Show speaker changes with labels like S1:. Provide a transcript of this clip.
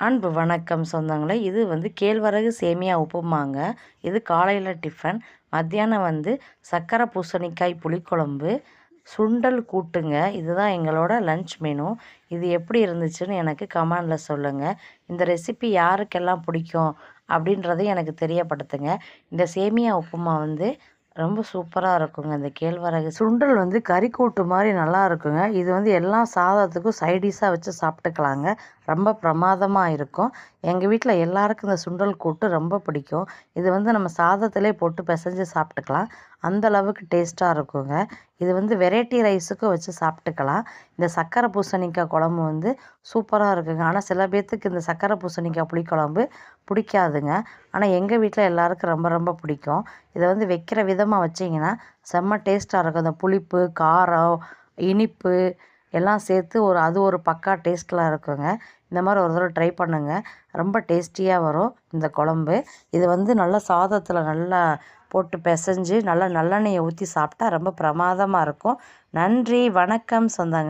S1: அன்பு வணக்கம் சொந்தங்களே இது வந்து கேழ்வரகு சேமியா உப்புமாங்க. இது காலையில் டிஃபன் மத்தியானம் வந்து சக்கரை பூசணிக்காய் புளிக்குழம்பு சுண்டல் கூட்டுங்க. இதுதான் எங்களோட லன்ச் மெனு இது எப்படி இருந்துச்சுன்னு எனக்கு கமெண்டில் சொல்லுங்கள் இந்த ரெசிபி யாருக்கெல்லாம் பிடிக்கும் அப்படின்றதையும் எனக்கு தெரியப்படுத்துங்க. இந்த சேமியா உப்புமா வந்து ரொம்ப சூப்பராக இருக்குங்க. இந்த கேழ்வரகு சுண்டல் வந்து கறி கூட்டு மாதிரி நல்லா இருக்குங்க. இது வந்து எல்லா சாதத்துக்கும் சைடிஷாக வச்சு சாப்பிட்டுக்கலாங்க. ரொம்ப பிரமாதமாக இருக்கும். எங்கள் வீட்டில் எல்லாருக்கும் இந்த சுண்டல் கூட்டு ரொம்ப பிடிக்கும். இது வந்து நம்ம சாதத்திலே போட்டு பிசைஞ்சு சாப்பிட்டுக்கலாம். அந்த அளவுக்கு டேஸ்ட்டாக இருக்குங்க. இது வந்து வெரைட்டி ரைஸுக்கும் வச்சு சாப்பிட்டுக்கலாம். இந்த சக்கரை பூசணிக்காய் குழம்பு வந்து சூப்பராக இருக்குங்க. ஆனால் சில பேர்த்துக்கு இந்த சக்கரை பூசணிக்காய் புளிக்குழம்பு பிடிக்காதுங்க. ஆனால் எங்கள் வீட்டில் எல்லாருக்கும் ரொம்ப ரொம்ப பிடிக்கும். இதை வந்து வைக்கிற விதமாக வச்சிங்கன்னா செம்ம டேஸ்ட்டாக இருக்கும். இந்த புளிப்பு காரம் இனிப்பு எல்லாம் சேர்த்து ஒரு அது ஒரு பக்கா டேஸ்ட்லாம் இருக்குங்க. இந்த மாதிரி ஒரு தடவை ட்ரை பண்ணுங்கள் ரொம்ப டேஸ்டியாக வரும் இந்த குழம்பு. இது வந்து நல்லா சாதத்தில் நல்லா போட்டு பிசைஞ்சு நல்லா நல்லெண்ணெயை ஊற்றி சாப்பிட்டா ரொம்ப பிரமாதமாக இருக்கும். நன்றி வணக்கம் சொந்தங்க